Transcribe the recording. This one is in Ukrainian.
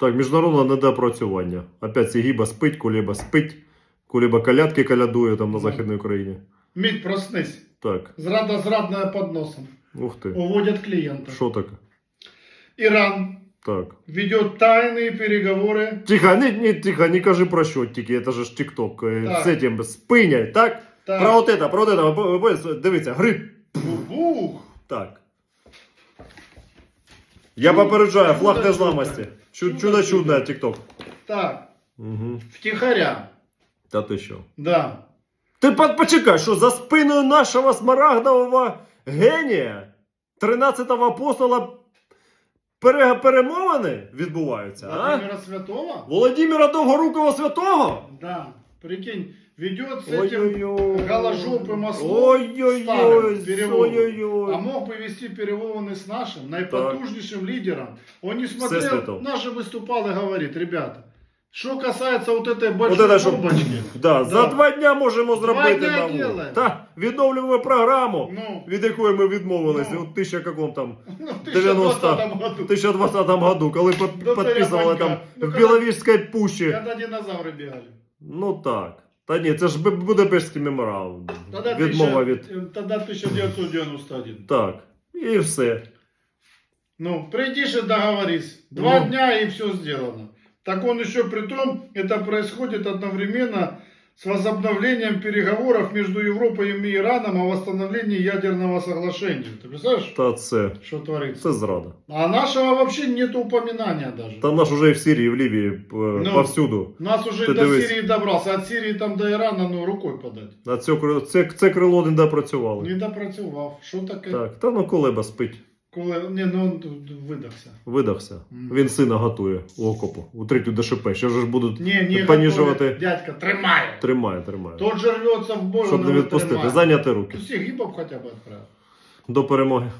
Так, міжнародне недопрацювання. Опять Сігіба спить, Куліба спить, Куліба колядки колядує там на Західній Україні. Мить, проснись. Так, Зрада зрадная под носом. ух ти. Уводят клиента. Що таке? Иран Так. ведет тайные переговоры. Тихо, не, не, тихо, не кажи про щотики, це ж тік-ток. е, Так. З этим, спиняй, так? Так. Про от это, про от это, бо- бо- дивіться, гри. Бух. Так. Я попереджаю, флаг незламості. Чу- Чудо-чудне тік-ток. Так, Угу. втихаря. Та ти що? Да. Ти по- почекай, що за спиною нашого смарагдового генія 13-го апостола пере- перемовини відбуваються, а? Владимира Святого? Володимира Довгорукого Святого? Да. Прикинь, ведет с этим Ой-ой-ой. голожопым ослом Ой-ой-ой. старым переводом. Ой-ой-ой. А мог бы вести переговоры с нашим наипотужнейшим лидером. Он не смотрел, Всесвятов. наш же выступал и говорит, ребята, что касается вот этой От большой это, що, бомбочки, да, за два дня можемо зробити дня нову. делаем. Та, відновлюємо програму, ну, від якої ми відмовилися Ну. у 1000 каком там ну, в 90 1920 году, 2020 году, коли під- До підписували Теребанька. там Ну, в коли- Біловіжській пущі. когда динозавры бегали. Ну так. Та ні, це ж Бу- Будапештський меморандум. Відмова 1000 від. тогда 1991. Так. І все. Ну, придишь и договорись. Два Ну. дня и все сделано. Так он еще при том, это происходит одновременно с возобновлением переговоров между Европой и Ираном о восстановлении ядерного соглашения. Ты представляешь, Та це. что творится? Це зрада. А нашего вообще нет упоминания даже. Та наш уже і в Сирії, і в Лівії, п- Ну. повсюду. Нас уже Ты до дивись. Сирии добрался. От Сирии там до Ирана, ну, рукой подать. На цю, кри- це, це крило не допрацювали. Не допрацював. Що таке? Так, та ну Колеба спить. Коли... Не, ну, видався. Видався. Мгм. Він сина готує у окопу, у третю ДШП. Що ж будуть Ні, ні, Понижувати. готовий. Дядька, тримає. тримає, тримає. Тот же рвется в бой, Щоб не відпустити. тримає. Зайняти руки. Всіх гібок хоча б відправив. До перемоги.